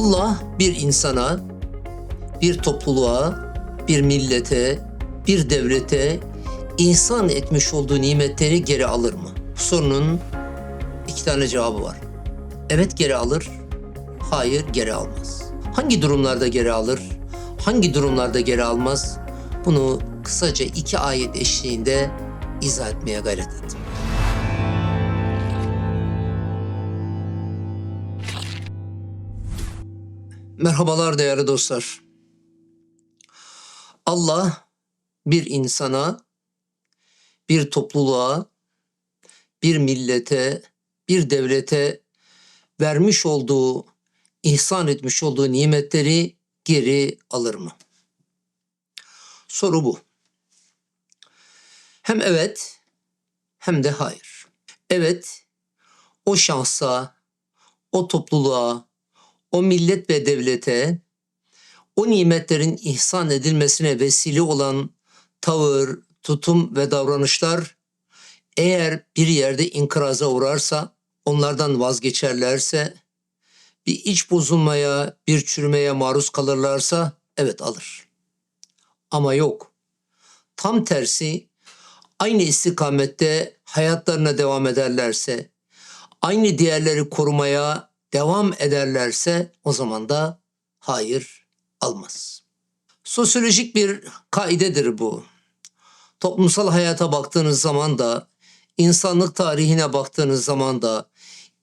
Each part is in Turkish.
Allah bir insana, bir topluluğa, bir millete, bir devlete ihsan etmiş olduğu nimetleri geri alır mı? Bu sorunun iki tane cevabı var. Evet geri alır, hayır geri almaz. Hangi durumlarda geri alır, hangi durumlarda geri almaz? Bunu kısaca iki ayet eşliğinde izah etmeye gayret ettim. Merhabalar değerli dostlar. Allah bir insana, bir topluluğa, bir millete, bir devlete vermiş olduğu, ihsan etmiş olduğu nimetleri geri alır mı? Soru bu. Hem evet hem de hayır. Evet, o şahsa, o topluluğa, o millet ve devlete o nimetlerin ihsan edilmesine vesile olan tavır, tutum ve davranışlar eğer bir yerde inkıraza uğrarsa, onlardan vazgeçerlerse, bir iç bozulmaya, bir çürümeye maruz kalırlarsa evet alır. Ama yok. Tam tersi aynı istikamette hayatlarına devam ederlerse, aynı değerleri korumaya devam ederlerse o zaman da hayır almaz. Sosyolojik bir kaidedir bu. Toplumsal hayata baktığınız zaman da, insanlık tarihine baktığınız zaman da,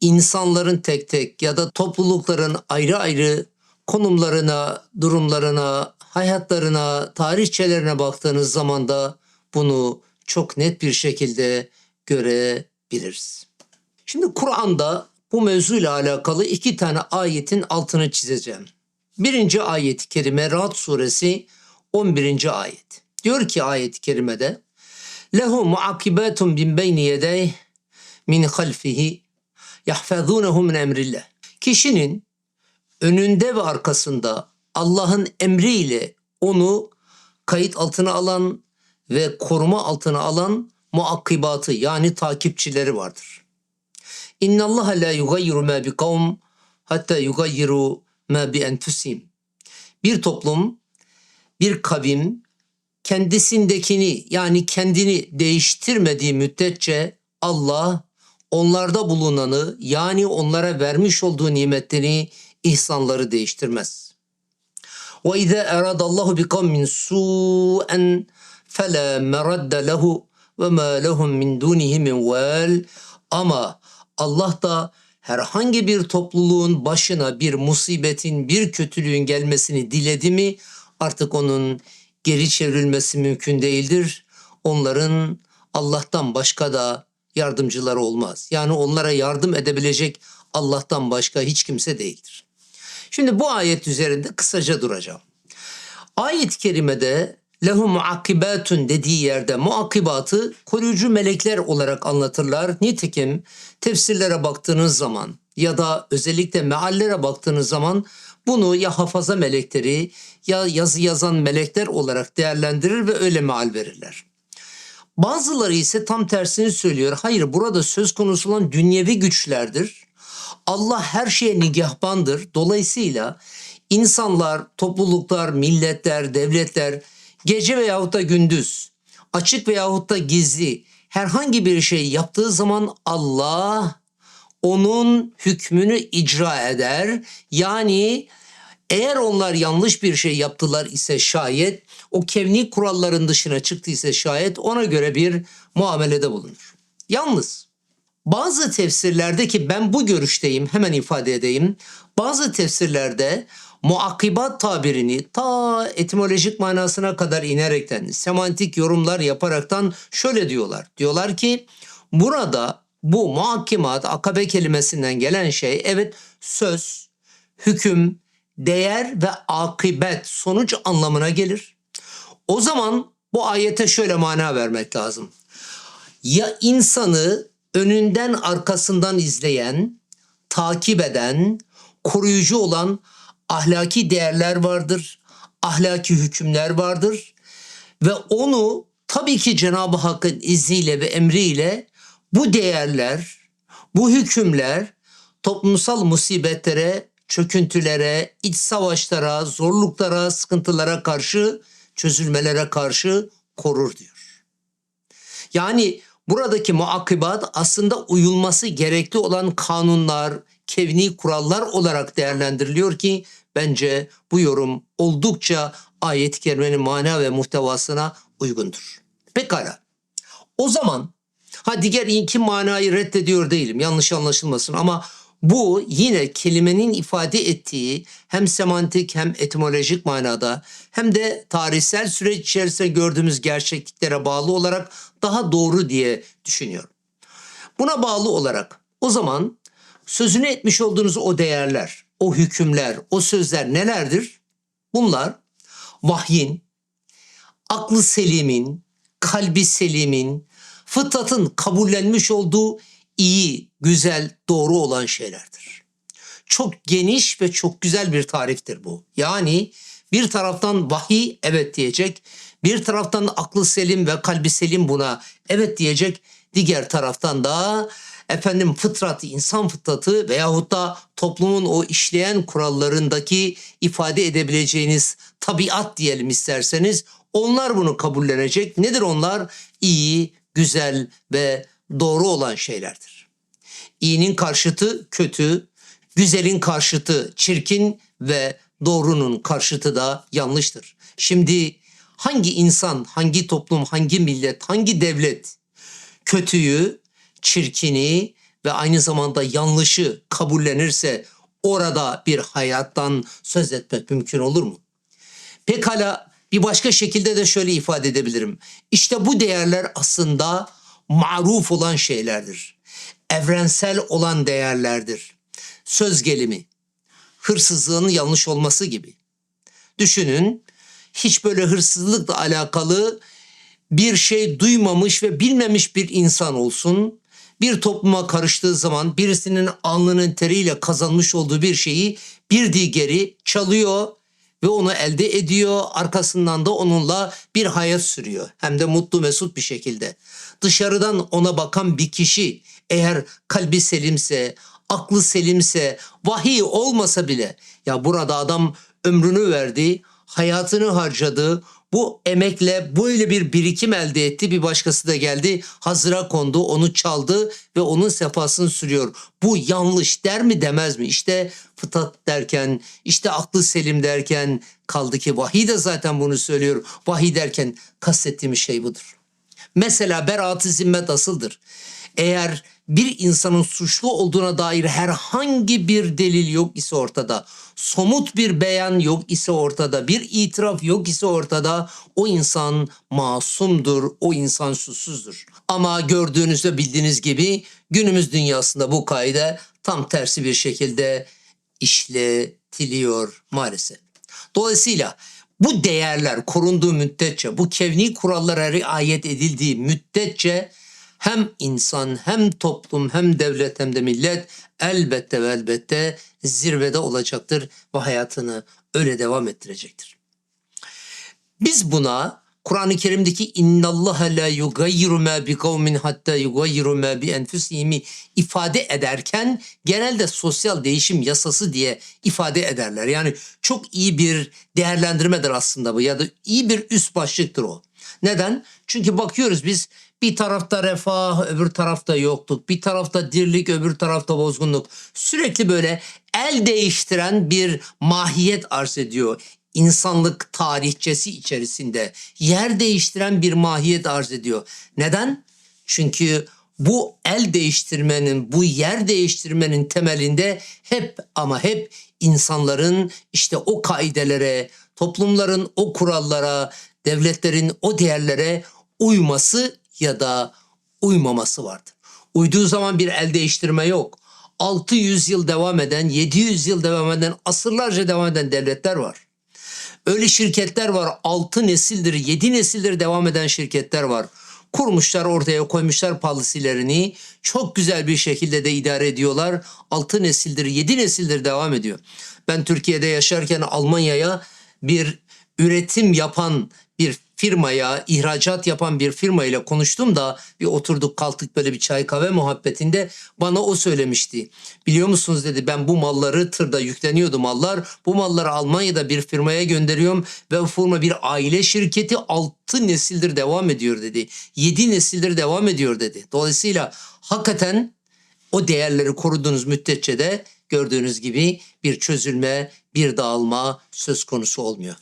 insanların tek tek ya da toplulukların ayrı ayrı konumlarına, durumlarına, hayatlarına, tarihçelerine baktığınız zaman da bunu çok net bir şekilde görebiliriz. Şimdi Kur'an'da bu mevzuyla alakalı iki tane ayetin altını çizeceğim. Birinci ayet-i kerime Ra'd suresi 11. ayet. Diyor ki ayet-i kerimede Lehu muakibatun bin beyni yedeyh min halfihi yahfazunehu min emrillah. Kişinin önünde ve arkasında Allah'ın emriyle onu kayıt altına alan ve koruma altına alan muakkibatı yani takipçileri vardır. İnna Allah la yugayyiru ma bi kavm hatta yugayyiru ma bi enfusihim. Bir toplum, bir kavim kendisindekini yani kendini değiştirmediği müddetçe Allah onlarda bulunanı yani onlara vermiş olduğu nimetleri, ihsanları değiştirmez. Ve izâ eradallahu bi kavmin su'en fela meradde lehu ve ma lehum min dunihi min vel. Ama Allah da herhangi bir topluluğun başına bir musibetin, bir kötülüğün gelmesini diledi mi artık onun geri çevrilmesi mümkün değildir. Onların Allah'tan başka da yardımcıları olmaz. Yani onlara yardım edebilecek Allah'tan başka hiç kimse değildir. Şimdi bu ayet üzerinde kısaca duracağım. Ayet-i kerimede lehu muakkibatun dediği yerde muakkibatı koruyucu melekler olarak anlatırlar. Nitekim tefsirlere baktığınız zaman ya da özellikle meallere baktığınız zaman bunu ya hafaza melekleri ya yazı yazan melekler olarak değerlendirir ve öyle meal verirler. Bazıları ise tam tersini söylüyor. Hayır burada söz konusu olan dünyevi güçlerdir. Allah her şeye nigahbandır. Dolayısıyla insanlar, topluluklar, milletler, devletler gece veyahut da gündüz, açık veyahut da gizli herhangi bir şey yaptığı zaman Allah onun hükmünü icra eder. Yani eğer onlar yanlış bir şey yaptılar ise şayet o kevni kuralların dışına çıktıysa şayet ona göre bir muamelede bulunur. Yalnız bazı tefsirlerde ki ben bu görüşteyim hemen ifade edeyim. Bazı tefsirlerde muakkibat tabirini ta etimolojik manasına kadar inerekten semantik yorumlar yaparaktan şöyle diyorlar. Diyorlar ki burada bu muhakkimat akabe kelimesinden gelen şey evet söz, hüküm, değer ve akibet sonuç anlamına gelir. O zaman bu ayete şöyle mana vermek lazım. Ya insanı önünden arkasından izleyen, takip eden, koruyucu olan ahlaki değerler vardır, ahlaki hükümler vardır ve onu tabii ki Cenab-ı Hakk'ın izniyle ve emriyle bu değerler, bu hükümler toplumsal musibetlere çöküntülere, iç savaşlara, zorluklara, sıkıntılara karşı, çözülmelere karşı korur diyor. Yani buradaki muakibat aslında uyulması gerekli olan kanunlar, kevni kurallar olarak değerlendiriliyor ki bence bu yorum oldukça ayet-i kerimenin mana ve muhtevasına uygundur. Pekala. O zaman ha diğer iki manayı reddediyor değilim yanlış anlaşılmasın ama bu yine kelimenin ifade ettiği hem semantik hem etimolojik manada hem de tarihsel süreç içerisinde gördüğümüz gerçekliklere bağlı olarak daha doğru diye düşünüyorum. Buna bağlı olarak o zaman sözünü etmiş olduğunuz o değerler, o hükümler, o sözler nelerdir? Bunlar vahyin, aklı selimin, kalbi selimin, fıtratın kabullenmiş olduğu iyi, güzel, doğru olan şeylerdir. Çok geniş ve çok güzel bir tariftir bu. Yani bir taraftan vahiy evet diyecek, bir taraftan aklı selim ve kalbi selim buna evet diyecek, diğer taraftan da efendim fıtratı, insan fıtratı veyahut da toplumun o işleyen kurallarındaki ifade edebileceğiniz tabiat diyelim isterseniz onlar bunu kabullenecek. Nedir onlar? İyi, güzel ve doğru olan şeylerdir. İyinin karşıtı kötü, güzelin karşıtı çirkin ve doğrunun karşıtı da yanlıştır. Şimdi hangi insan, hangi toplum, hangi millet, hangi devlet kötüyü, çirkini ve aynı zamanda yanlışı kabullenirse orada bir hayattan söz etmek mümkün olur mu? Pekala bir başka şekilde de şöyle ifade edebilirim. İşte bu değerler aslında maruf olan şeylerdir. Evrensel olan değerlerdir. Söz gelimi, hırsızlığın yanlış olması gibi. Düşünün hiç böyle hırsızlıkla alakalı bir şey duymamış ve bilmemiş bir insan olsun. Bir topluma karıştığı zaman birisinin alnının teriyle kazanmış olduğu bir şeyi bir diğeri çalıyor ve onu elde ediyor. Arkasından da onunla bir hayat sürüyor. Hem de mutlu mesut bir şekilde. Dışarıdan ona bakan bir kişi eğer kalbi selimse, aklı selimse, vahiy olmasa bile ya burada adam ömrünü verdi, hayatını harcadı, bu emekle böyle bir birikim elde etti. Bir başkası da geldi hazıra kondu onu çaldı ve onun sefasını sürüyor. Bu yanlış der mi demez mi? İşte fıtat derken işte aklı selim derken kaldı ki vahiy de zaten bunu söylüyor. Vahiy derken kastettiğimiz şey budur. Mesela beraat-ı zimmet asıldır. Eğer bir insanın suçlu olduğuna dair herhangi bir delil yok ise ortada, somut bir beyan yok ise ortada, bir itiraf yok ise ortada o insan masumdur, o insan suçsuzdur. Ama gördüğünüzde bildiğiniz gibi günümüz dünyasında bu kaide tam tersi bir şekilde işletiliyor maalesef. Dolayısıyla bu değerler korunduğu müddetçe, bu kevni kurallara riayet edildiği müddetçe hem insan hem toplum hem devlet hem de millet elbette ve elbette zirvede olacaktır ve hayatını öyle devam ettirecektir. Biz buna Kur'an-ı Kerim'deki innallaha la yugayyiru ma bi kavmin hatta yugayyiru ma bi enfusihim ifade ederken genelde sosyal değişim yasası diye ifade ederler. Yani çok iyi bir değerlendirmedir aslında bu ya da iyi bir üst başlıktır o. Neden? Çünkü bakıyoruz biz bir tarafta refah, öbür tarafta yokluk, bir tarafta dirlik, öbür tarafta bozgunluk. Sürekli böyle el değiştiren bir mahiyet arz ediyor insanlık tarihçesi içerisinde yer değiştiren bir mahiyet arz ediyor. Neden? Çünkü bu el değiştirmenin, bu yer değiştirmenin temelinde hep ama hep insanların işte o kaidelere, toplumların o kurallara, devletlerin o değerlere uyması ya da uymaması vardır. Uyduğu zaman bir el değiştirme yok. 600 yıl devam eden, 700 yıl devam eden, asırlarca devam eden devletler var. Öyle şirketler var 6 nesildir 7 nesildir devam eden şirketler var. Kurmuşlar ortaya koymuşlar palisilerini çok güzel bir şekilde de idare ediyorlar. 6 nesildir 7 nesildir devam ediyor. Ben Türkiye'de yaşarken Almanya'ya bir üretim yapan bir firmaya, ihracat yapan bir firma ile konuştum da bir oturduk kalktık böyle bir çay kahve muhabbetinde bana o söylemişti. Biliyor musunuz dedi ben bu malları tırda yükleniyordu mallar. Bu malları Almanya'da bir firmaya gönderiyorum ve bu firma bir aile şirketi 6 nesildir devam ediyor dedi. 7 nesildir devam ediyor dedi. Dolayısıyla hakikaten o değerleri koruduğunuz müddetçe de gördüğünüz gibi bir çözülme, bir dağılma söz konusu olmuyor.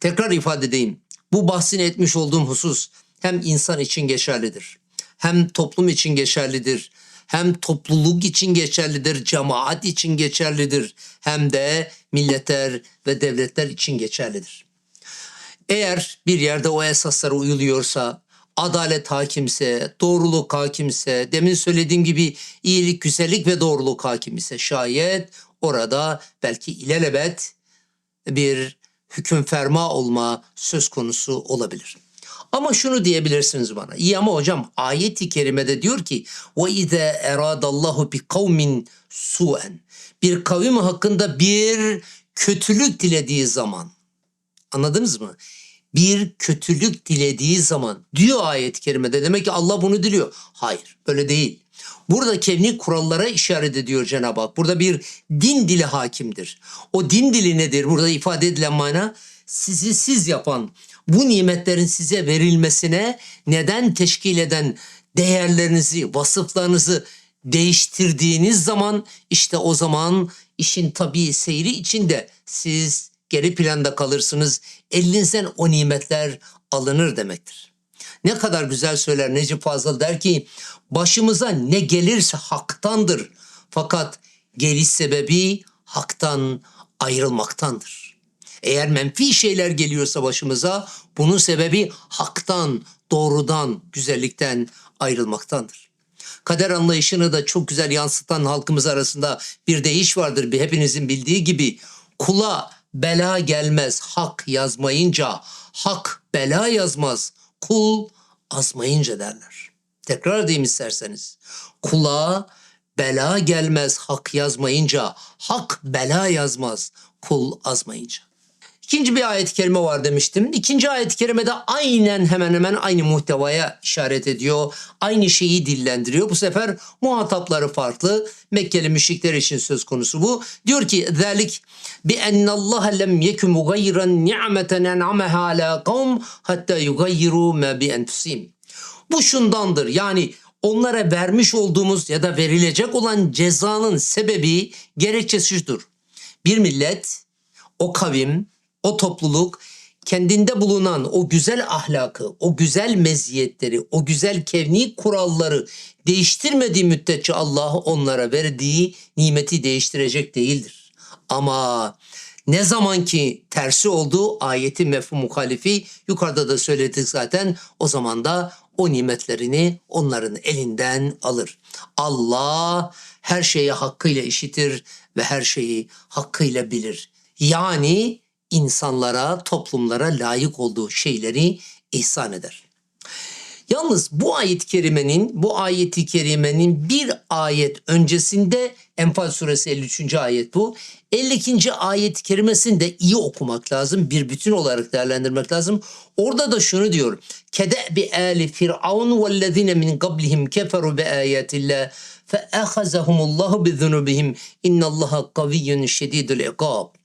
Tekrar ifade edeyim. Bu bahsini etmiş olduğum husus hem insan için geçerlidir. Hem toplum için geçerlidir. Hem topluluk için geçerlidir, cemaat için geçerlidir. Hem de milletler ve devletler için geçerlidir. Eğer bir yerde o esaslara uyuluyorsa, adalet hakimse, doğruluk hakimse, demin söylediğim gibi iyilik, güzellik ve doğruluk hakim ise şayet orada belki ilelebet bir hüküm ferma olma söz konusu olabilir. Ama şunu diyebilirsiniz bana. İyi ama hocam ayeti kerimede diyor ki ve ize eradallahu bi kavmin suen. Bir kavim hakkında bir kötülük dilediği zaman. Anladınız mı? Bir kötülük dilediği zaman diyor ayet-i kerimede. Demek ki Allah bunu diliyor. Hayır böyle değil. Burada kevni kurallara işaret ediyor Cenab-ı Hak. Burada bir din dili hakimdir. O din dili nedir? Burada ifade edilen mana sizi siz yapan, bu nimetlerin size verilmesine neden teşkil eden değerlerinizi, vasıflarınızı değiştirdiğiniz zaman işte o zaman işin tabii seyri içinde siz geri planda kalırsınız. Elinizden o nimetler alınır demektir. Ne kadar güzel söyler Necip Fazıl der ki başımıza ne gelirse haktandır. Fakat geliş sebebi haktan ayrılmaktandır. Eğer menfi şeyler geliyorsa başımıza bunun sebebi haktan, doğrudan, güzellikten ayrılmaktandır. Kader anlayışını da çok güzel yansıtan halkımız arasında bir deyiş vardır. Bir hepinizin bildiği gibi kula bela gelmez hak yazmayınca, hak bela yazmaz kul azmayınca derler. Tekrar edeyim isterseniz. Kula bela gelmez hak yazmayınca, hak bela yazmaz kul azmayınca. İkinci bir ayet-i kerime var demiştim. İkinci ayet-i kerime de aynen hemen hemen aynı muhtevaya işaret ediyor. Aynı şeyi dillendiriyor. Bu sefer muhatapları farklı. Mekkeli müşrikler için söz konusu bu. Diyor ki ذَلِكْ بِأَنَّ اللّٰهَ لَمْ يَكُ مُغَيِّرًا نِعْمَةً اَنْعَمَهَا عَلَى قَوْمٍ حَتَّى يُغَيِّرُوا مَا بِأَنْفُسِهِمْ Bu şundandır yani onlara vermiş olduğumuz ya da verilecek olan cezanın sebebi gerekçesi şudur. Bir millet, o kavim, o topluluk kendinde bulunan o güzel ahlakı, o güzel meziyetleri, o güzel kevni kuralları değiştirmediği müddetçe Allah onlara verdiği nimeti değiştirecek değildir. Ama ne zaman ki tersi olduğu ayeti mefhum muhalifi yukarıda da söyledik zaten o zaman da o nimetlerini onların elinden alır. Allah her şeyi hakkıyla işitir ve her şeyi hakkıyla bilir. Yani insanlara, toplumlara layık olduğu şeyleri ihsan eder. Yalnız bu ayet-i kerimenin, bu ayet-i kerimenin bir ayet öncesinde Enfal suresi 53. ayet bu. 52. ayet-i kerimesini de iyi okumak lazım. Bir bütün olarak değerlendirmek lazım. Orada da şunu diyor. Kede bi ali firavun vellezine min qablihim keferu bi ayatillah fe ahazahumullahu bi zunubihim innallaha kaviyyun şedidul ikab.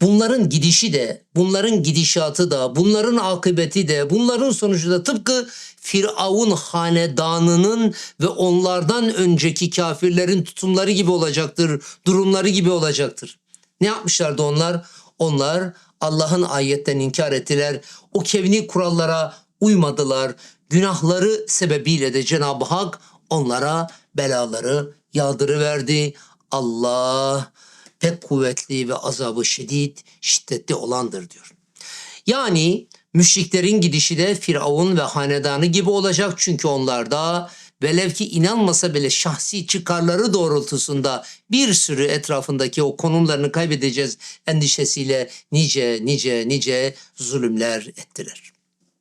Bunların gidişi de, bunların gidişatı da, bunların akıbeti de, bunların sonucu da tıpkı Firavun hanedanının ve onlardan önceki kafirlerin tutumları gibi olacaktır, durumları gibi olacaktır. Ne yapmışlardı onlar? Onlar Allah'ın ayetten inkar ettiler. O kevni kurallara uymadılar. Günahları sebebiyle de Cenab-ı Hak onlara belaları yağdırıverdi. Allah pek kuvvetli ve azabı şiddet, şiddetli olandır diyor. Yani müşriklerin gidişi de Firavun ve hanedanı gibi olacak çünkü onlar da velev ki inanmasa bile şahsi çıkarları doğrultusunda bir sürü etrafındaki o konumlarını kaybedeceğiz endişesiyle nice nice nice zulümler ettiler.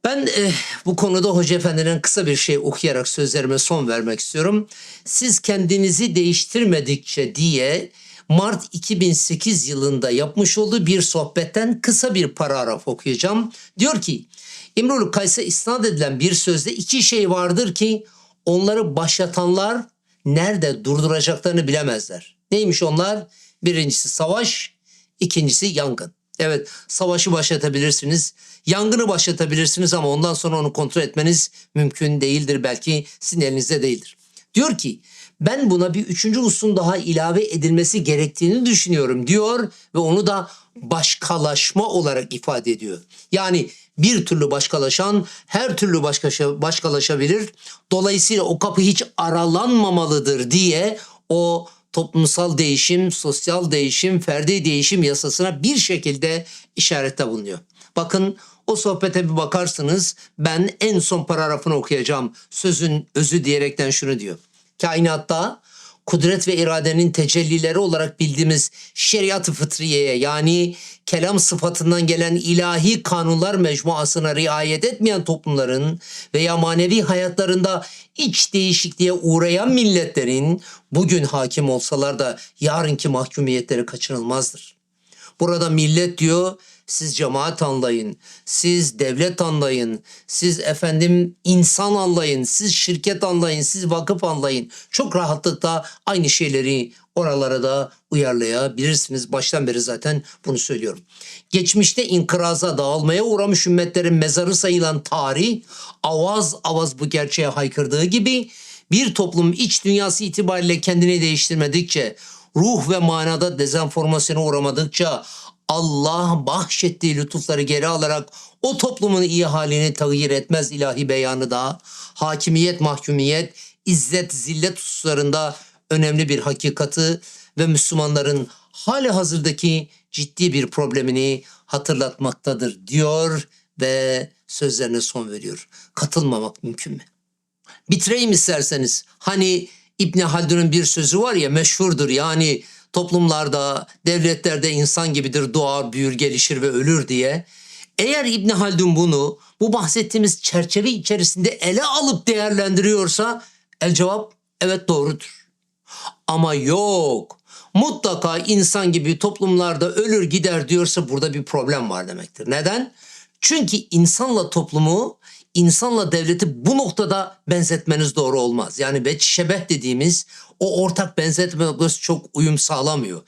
Ben eh, bu konuda Hoca Efendi'nin kısa bir şey okuyarak sözlerime son vermek istiyorum. Siz kendinizi değiştirmedikçe diye Mart 2008 yılında yapmış olduğu bir sohbetten kısa bir paragraf okuyacağım. Diyor ki İmrul Kays'a isnat edilen bir sözde iki şey vardır ki onları başlatanlar nerede durduracaklarını bilemezler. Neymiş onlar? Birincisi savaş, ikincisi yangın. Evet savaşı başlatabilirsiniz, yangını başlatabilirsiniz ama ondan sonra onu kontrol etmeniz mümkün değildir. Belki sizin elinizde değildir. Diyor ki ben buna bir üçüncü usulun daha ilave edilmesi gerektiğini düşünüyorum diyor ve onu da başkalaşma olarak ifade ediyor. Yani bir türlü başkalaşan her türlü başkaşa, başkalaşabilir. Dolayısıyla o kapı hiç aralanmamalıdır diye o toplumsal değişim, sosyal değişim, ferdi değişim yasasına bir şekilde işarette bulunuyor. Bakın o sohbete bir bakarsınız ben en son paragrafını okuyacağım. Sözün özü diyerekten şunu diyor. Kainatta kudret ve iradenin tecellileri olarak bildiğimiz şeriat-ı fıtriyeye yani kelam sıfatından gelen ilahi kanunlar mecmuasına riayet etmeyen toplumların veya manevi hayatlarında iç değişikliğe uğrayan milletlerin bugün hakim olsalar da yarınki mahkumiyetleri kaçınılmazdır. Burada millet diyor siz cemaat anlayın, siz devlet anlayın, siz efendim insan anlayın, siz şirket anlayın, siz vakıf anlayın. Çok rahatlıkla aynı şeyleri oralara da uyarlayabilirsiniz. Baştan beri zaten bunu söylüyorum. Geçmişte inkıraza dağılmaya uğramış ümmetlerin mezarı sayılan tarih avaz avaz bu gerçeğe haykırdığı gibi bir toplum iç dünyası itibariyle kendini değiştirmedikçe ruh ve manada dezenformasyona uğramadıkça Allah bahşettiği lütufları geri alarak o toplumun iyi halini tağyir etmez ilahi beyanı da hakimiyet, mahkumiyet, izzet, zillet hususlarında önemli bir hakikati ve Müslümanların hali hazırdaki ciddi bir problemini hatırlatmaktadır diyor ve sözlerine son veriyor. Katılmamak mümkün mü? Bitireyim isterseniz. Hani İbni Haldun'un bir sözü var ya meşhurdur yani toplumlarda, devletlerde insan gibidir doğar, büyür, gelişir ve ölür diye. Eğer İbni Haldun bunu bu bahsettiğimiz çerçeve içerisinde ele alıp değerlendiriyorsa el cevap evet doğrudur. Ama yok. Mutlaka insan gibi toplumlarda ölür gider diyorsa burada bir problem var demektir. Neden? Çünkü insanla toplumu, insanla devleti bu noktada benzetmeniz doğru olmaz. Yani veç şebeh dediğimiz o ortak benzetme noktası çok uyum sağlamıyor.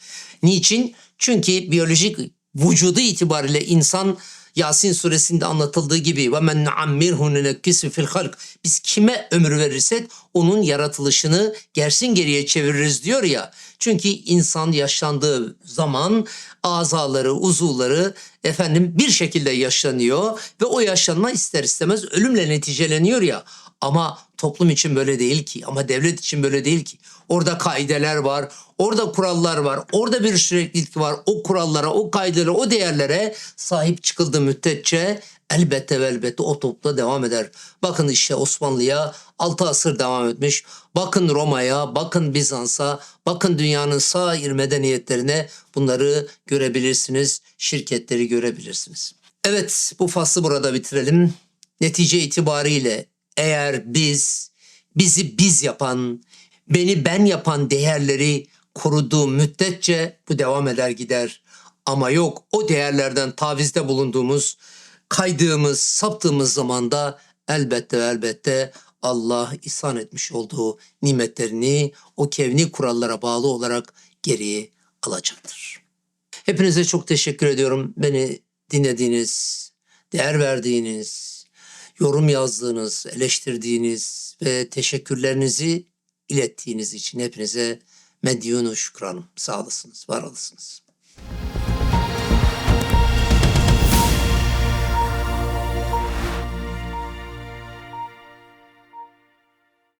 Niçin? Çünkü biyolojik vücudu itibariyle insan Yasin suresinde anlatıldığı gibi ve men ammirhu nunekkisi fil halk. Biz kime ömür verirsek onun yaratılışını gersin geriye çeviririz diyor ya. Çünkü insan yaşlandığı zaman azaları, uzuvları efendim bir şekilde yaşlanıyor ve o yaşlanma ister istemez ölümle neticeleniyor ya. Ama toplum için böyle değil ki. Ama devlet için böyle değil ki. Orada kaideler var, orada kurallar var, orada bir süreklilik var. O kurallara, o kaidelere, o değerlere sahip çıkıldığı müddetçe elbette ve elbette o topla devam eder. Bakın işte Osmanlı'ya 6 asır devam etmiş. Bakın Roma'ya, bakın Bizans'a, bakın dünyanın sair medeniyetlerine bunları görebilirsiniz. Şirketleri görebilirsiniz. Evet bu faslı burada bitirelim. Netice itibariyle eğer biz bizi biz yapan, beni ben yapan değerleri koruduğu müddetçe bu devam eder gider. Ama yok o değerlerden tavizde bulunduğumuz, kaydığımız, saptığımız zaman da elbette elbette Allah ihsan etmiş olduğu nimetlerini o kevni kurallara bağlı olarak geriye alacaktır. Hepinize çok teşekkür ediyorum. Beni dinlediğiniz, değer verdiğiniz, yorum yazdığınız, eleştirdiğiniz ve teşekkürlerinizi ilettiğiniz için hepinize medyunu şükranım. Sağ olasınız, var olasınız.